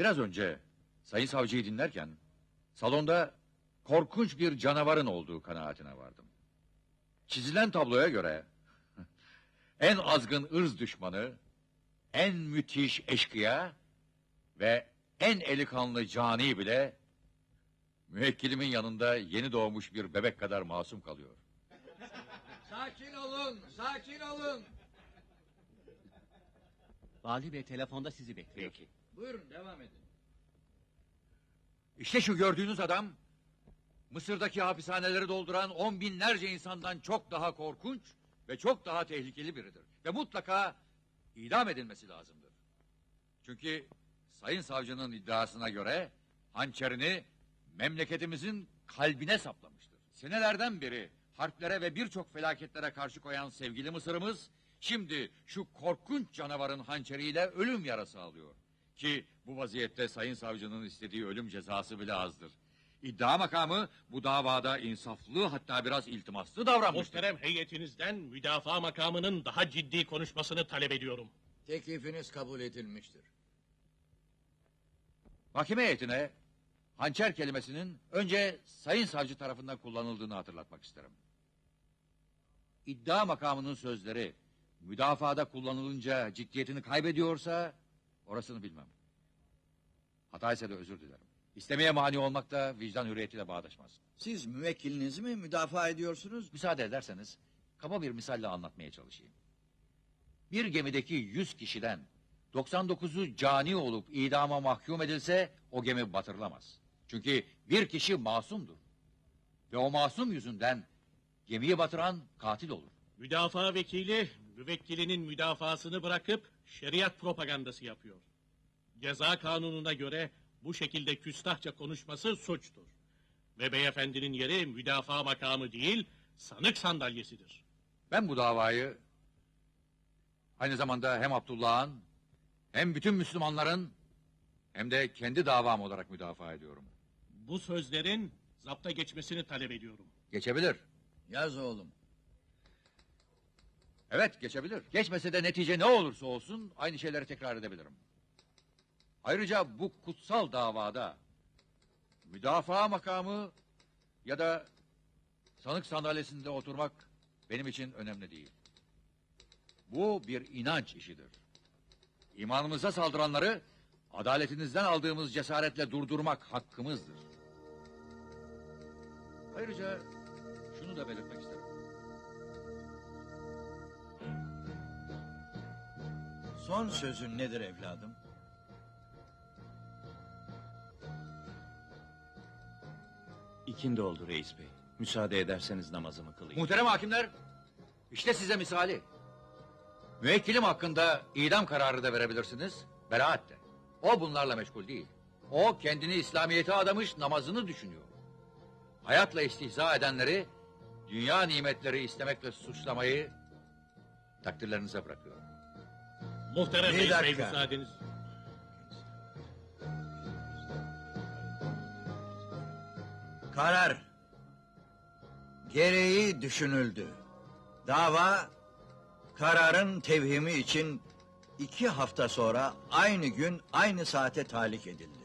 Biraz önce Sayın Savcıyı dinlerken salonda korkunç bir canavarın olduğu kanaatine vardım. Çizilen tabloya göre en azgın ırz düşmanı, en müthiş eşkıya ve en eli kanlı cani bile müvekkilimin yanında yeni doğmuş bir bebek kadar masum kalıyor. Sakin olun, sakin olun. Vali Bey telefonda sizi bekliyor. Peki. Buyurun devam edin. İşte şu gördüğünüz adam Mısır'daki hapishaneleri dolduran on binlerce insandan çok daha korkunç ve çok daha tehlikeli biridir. Ve mutlaka idam edilmesi lazımdır. Çünkü Sayın Savcının iddiasına göre hançerini memleketimizin kalbine saplamıştır. Senelerden beri harplere ve birçok felaketlere karşı koyan sevgili Mısır'ımız şimdi şu korkunç canavarın hançeriyle ölüm yarası alıyor. Ki bu vaziyette Sayın Savcının istediği ölüm cezası bile azdır. İddia makamı bu davada insaflı hatta biraz iltimaslı davranmıştır. Muhterem heyetinizden müdafaa makamının daha ciddi konuşmasını talep ediyorum. Teklifiniz kabul edilmiştir. Mahkeme heyetine hançer kelimesinin önce sayın savcı tarafından kullanıldığını hatırlatmak isterim. İddia makamının sözleri müdafaada kullanılınca ciddiyetini kaybediyorsa orasını bilmem. Hata ise de özür dilerim. İstemeye mani olmak da vicdan hürriyetiyle bağdaşmaz. Siz müvekkilinizi mi müdafaa ediyorsunuz? Müsaade ederseniz kaba bir misalle anlatmaya çalışayım. Bir gemideki 100 kişiden 99'u cani olup idama mahkum edilse o gemi batırılamaz. Çünkü bir kişi masumdur. Ve o masum yüzünden gemiyi batıran katil olur. Müdafaa vekili müvekkilinin müdafasını bırakıp şeriat propagandası yapıyor. Ceza kanununa göre bu şekilde küstahça konuşması suçtur. Ve beyefendinin yeri müdafaa makamı değil, sanık sandalyesidir. Ben bu davayı aynı zamanda hem Abdullah'ın hem bütün Müslümanların hem de kendi davam olarak müdafaa ediyorum. Bu sözlerin zapta geçmesini talep ediyorum. Geçebilir. Yaz oğlum. Evet geçebilir. Geçmese de netice ne olursa olsun aynı şeyleri tekrar edebilirim. Ayrıca bu kutsal davada müdafaa makamı ya da sanık sandalyesinde oturmak benim için önemli değil. Bu bir inanç işidir. İmanımıza saldıranları adaletinizden aldığımız cesaretle durdurmak hakkımızdır. Ayrıca şunu da belirtmek isterim. Son sözün nedir evladım? İkindi oldu reis bey. Müsaade ederseniz namazımı kılayım. Muhterem hakimler, işte size misali. Müvekkilim hakkında idam kararı da verebilirsiniz, beraat de. O bunlarla meşgul değil. O kendini İslamiyet'e adamış, namazını düşünüyor. Hayatla istihza edenleri, dünya nimetleri istemekle suçlamayı takdirlerinize bırakıyor. Muhterem Bir bey dakika. müsaadeniz. Karar. Gereği düşünüldü. Dava kararın tevhimi için iki hafta sonra aynı gün aynı saate talik edildi.